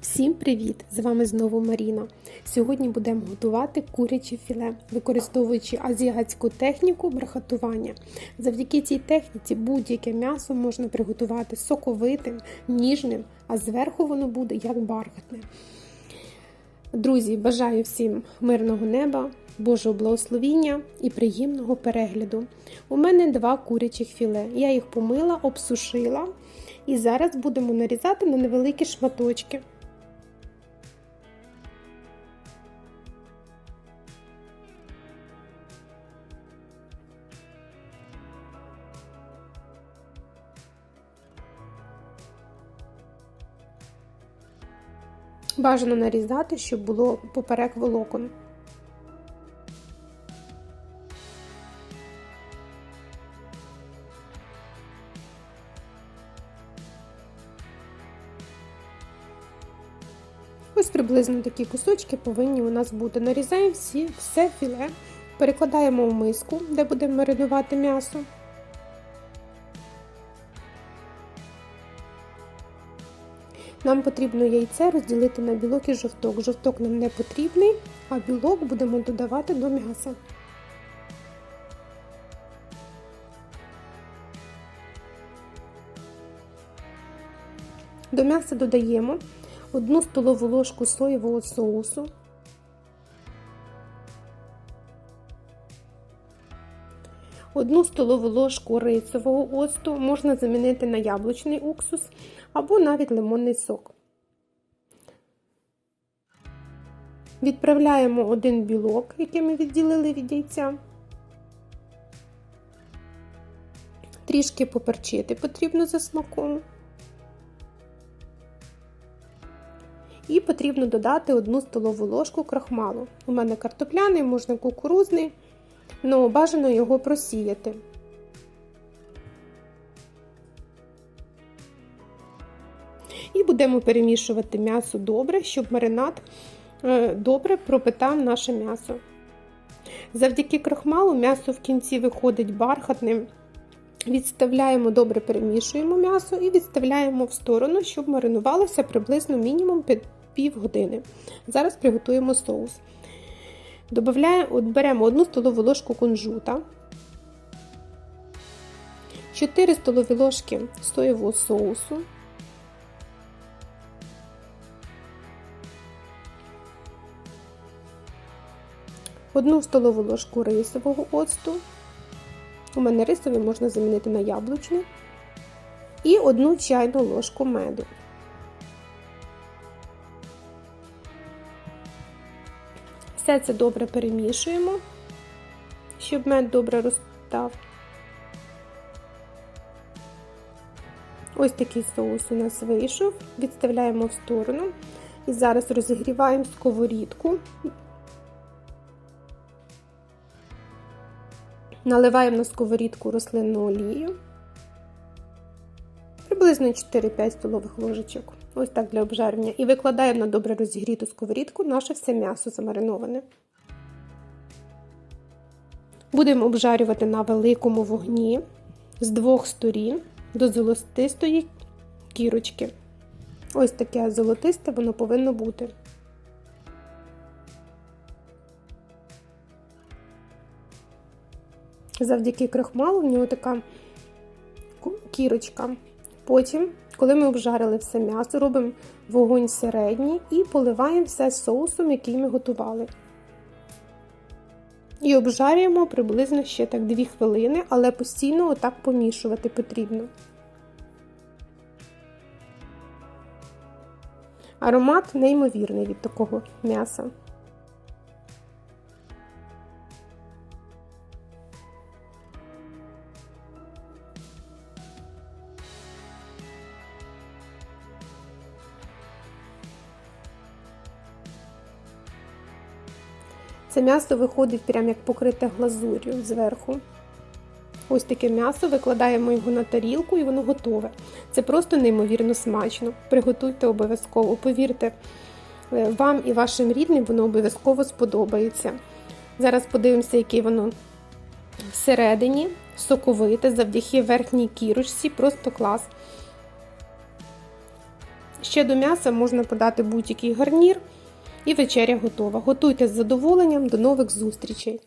Всім привіт! З вами знову Маріна. Сьогодні будемо готувати куряче філе, використовуючи азіатську техніку брахатування. Завдяки цій техніці будь-яке м'ясо можна приготувати соковитим, ніжним, а зверху воно буде як бархатне. Друзі, бажаю всім мирного неба, Божого благословіння і приємного перегляду. У мене два курячих філе. Я їх помила, обсушила і зараз будемо нарізати на невеликі шматочки. Бажано нарізати, щоб було поперек волокон. Ось приблизно такі кусочки повинні у нас бути. Нарізаємо всі, все філе, перекладаємо в миску, де будемо маринувати м'ясо. Нам потрібно яйце розділити на білок і жовток. Жовток нам не потрібний, а білок будемо додавати до м'яса. До м'яса додаємо 1 столову ложку соєвого соусу, Одну столову ложку рисового оцту можна замінити на яблучний уксус або навіть лимонний сок. Відправляємо один білок, який ми відділили від яйця. Трішки поперчити потрібно за смаком. І потрібно додати одну столову ложку крахмалу. У мене картопляний, можна кукурузний, але бажано його просіяти. Будемо перемішувати м'ясо добре, щоб маринад добре пропитав наше м'ясо. Завдяки крахмалу м'ясо в кінці виходить бархатним. Відставляємо добре перемішуємо м'ясо і відставляємо в сторону, щоб маринувалося приблизно мінімум пів години. Зараз приготуємо соус. Добавляємо, беремо 1 столову ложку кунжута, 4 столові ложки соєвого соусу, Одну столову ложку рисового оцту. У мене рисовий можна замінити на яблучний. І одну чайну ложку меду. Все це добре перемішуємо, щоб мед добре розстав. Ось такий соус у нас вийшов, відставляємо в сторону. І зараз розігріваємо сковорідку. Наливаємо на сковорідку рослинну олію. Приблизно 4-5 столових ложечок. Ось так для обжарення. І викладаємо на добре розігріту сковорідку наше все м'ясо замариноване. Будемо обжарювати на великому вогні з двох сторін до золотистої кірочки. Ось таке золотисте воно повинно бути. Завдяки крахмалу в нього така кірочка. Потім, коли ми обжарили все м'ясо, робимо вогонь середній і поливаємо все соусом, який ми готували. І обжарюємо приблизно ще так 2 хвилини, але постійно отак помішувати потрібно. Аромат неймовірний від такого м'яса. Це м'ясо виходить прямо як покрите глазур'ю зверху. Ось таке м'ясо, викладаємо його на тарілку і воно готове. Це просто неймовірно смачно. Приготуйте обов'язково. Повірте, е, вам і вашим рідним воно обов'язково сподобається. Зараз подивимося, яке воно всередині, соковите, завдяки верхній кірочці, просто клас. Ще до м'яса можна подати будь-який гарнір і вечеря готова. Готуйте з задоволенням. До нових зустрічей!